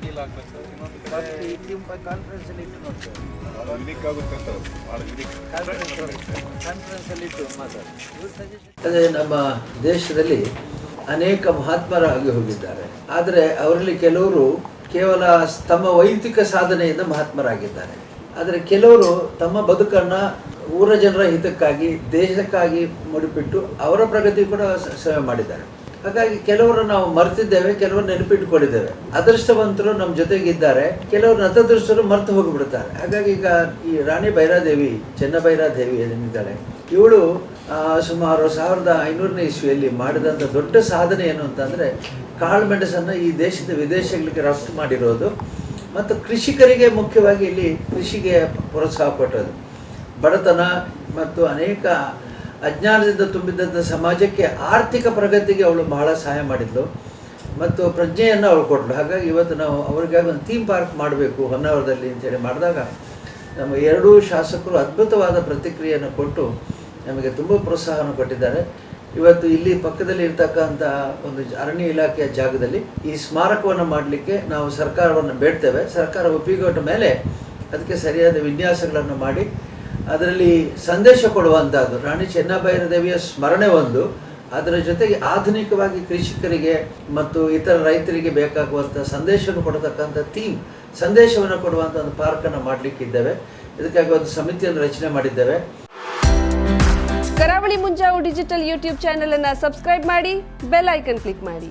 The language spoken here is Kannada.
ಫೀಲ್ ಆಗ್ಬೇಕು ಇನ್ನೊಂದು ಅದೇ ನಮ್ಮ ದೇಶದಲ್ಲಿ ಅನೇಕ ಮಹಾತ್ಮರಾಗಿ ಹೋಗಿದ್ದಾರೆ. ಆದರೆ ಅವರಲ್ಲಿ ಕೆಲವರು ಕೇವಲ ತಮ್ಮ ವೈಯಕ್ತಿಕ ಸಾಧನೆಯಿಂದ ಮಹಾತ್ಮರಾಗಿದ್ದಾರೆ. ಆದರೆ ಕೆಲವರು ತಮ್ಮ ಬದುಕನ್ನು ಊರ ಜನರ ಹಿತಕ್ಕಾಗಿ, ದೇಶಕ್ಕಾಗಿ ಮುಡಿಪಿಟ್ಟು ಅವರ ಪ್ರಗತಿ ಕೂಡ ಸೇವೆ ಮಾಡಿದ್ದಾರೆ. ಹಾಗಾಗಿ ಕೆಲವರು ನಾವು ಮರ್ತಿದ್ದೇವೆ, ಕೆಲವರು ನೆನಪಿಟ್ಟುಕೊಂಡಿದ್ದೇವೆ ಅದೃಷ್ಟವಂತರು ನಮ್ಮ ಜೊತೆಗಿದ್ದಾರೆ. ಕೆಲವರು ನತದೃಷ್ಟರು ಮರ್ತು ಹೋಗಿಬಿಡ್ತಾರೆ. ಹಾಗಾಗಿ ಈಗ ಈ ರಾಣಿ ಭೈರಾದೇವಿ ಚೆನ್ನಭೈರಾದೇವಿ ಏನಿದ್ದಾಳೆ ಇವಳು ಸುಮಾರು ಸಾವಿರದ ಐನೂರನೇ ಇಸ್ವಿಯಲ್ಲಿ ಮಾಡಿದಂಥ ದೊಡ್ಡ ಸಾಧನೆ ಏನು ಅಂತಂದರೆ ಕಾಳು ಮೆಣಸನ್ನು ಈ ದೇಶದ ವಿದೇಶಗಳಿಗೆ ರಫ್ತು ಮಾಡಿರೋದು. ಮತ್ತು ಕೃಷಿಕರಿಗೆ ಮುಖ್ಯವಾಗಿ ಇಲ್ಲಿ ಕೃಷಿಗೆ ಪ್ರೋತ್ಸಾಹ ಕೊಟ್ಟದು ಬಡತನ ಮತ್ತು ಅನೇಕ ಅಜ್ಞಾನದಿಂದ ತುಂಬಿದ್ದಂಥ ಸಮಾಜಕ್ಕೆ ಆರ್ಥಿಕ ಪ್ರಗತಿಗೆ ಅವಳು ಬಹಳ ಸಹಾಯ ಮಾಡಿದ್ಲು. ಮತ್ತು ಪ್ರಜ್ಞೆಯನ್ನು ಅವಳು ಕೊಟ್ಟಳು ಹಾಗಾಗಿ ಇವತ್ತು ನಾವು ಅವ್ರಿಗಾಗಿ ಒಂದು ಥೀಮ್ ಪಾರ್ಕ್ ಮಾಡಬೇಕು ಹೊನ್ನಾವರದಲ್ಲಿ ಅಂತೇಳಿ ಮಾಡಿದಾಗ ನಮ್ಮ ಎರಡೂ ಶಾಸಕರು ಅದ್ಭುತವಾದ ಪ್ರತಿಕ್ರಿಯೆಯನ್ನು ಕೊಟ್ಟು ನಮಗೆ ತುಂಬ ಪ್ರೋತ್ಸಾಹವನ್ನು ಕೊಟ್ಟಿದ್ದಾರೆ. ಇವತ್ತು ಇಲ್ಲಿ ಪಕ್ಕದಲ್ಲಿ ಇರ್ತಕ್ಕಂಥ ಒಂದು ಅರಣ್ಯ ಇಲಾಖೆಯ ಜಾಗದಲ್ಲಿ ಈ ಸ್ಮಾರಕವನ್ನು ಮಾಡಲಿಕ್ಕೆ ನಾವು ಸರ್ಕಾರವನ್ನು ಬೇಡ್ತೇವೆ. ಸರ್ಕಾರ ಒಪ್ಪಿಗೆ ಮೇಲೆ ಅದಕ್ಕೆ ಸರಿಯಾದ ವಿನ್ಯಾಸಗಳನ್ನು ಮಾಡಿ ಅದರಲ್ಲಿ ಸಂದೇಶ ಕೊಡುವಂಥದ್ದು ರಾಣಿ ಚೆನ್ನಭೈರದೇವಿಯ ಸ್ಮರಣೆ ಒಂದು. ಅದರ ಜೊತೆಗೆ ಆಧುನಿಕವಾಗಿ ಕೃಷಿಕರಿಗೆ ಮತ್ತು ಇತರ ರೈತರಿಗೆ ಬೇಕಾಗುವಂಥ ಸಂದೇಶವನ್ನು ಕೊಡತಕ್ಕಂಥ ಥೀಮ್, ಸಂದೇಶವನ್ನು ಕೊಡುವಂಥ ಒಂದು ಪಾರ್ಕನ್ನು ಮಾಡಲಿಕ್ಕಿದ್ದೇವೆ. ಇದಕ್ಕಾಗಿ ಒಂದು ಸಮಿತಿಯನ್ನು ರಚನೆ ಮಾಡಿದ್ದೇವೆ. Karavali Munjavu digital YouTube channel ಅನ್ನು ಸಬ್ಸ್ಕ್ರೈಬ್ ಮಾಡಿ, ಬೆಲ್ ಐಕನ್ ಕ್ಲಿಕ್ ಮಾಡಿ.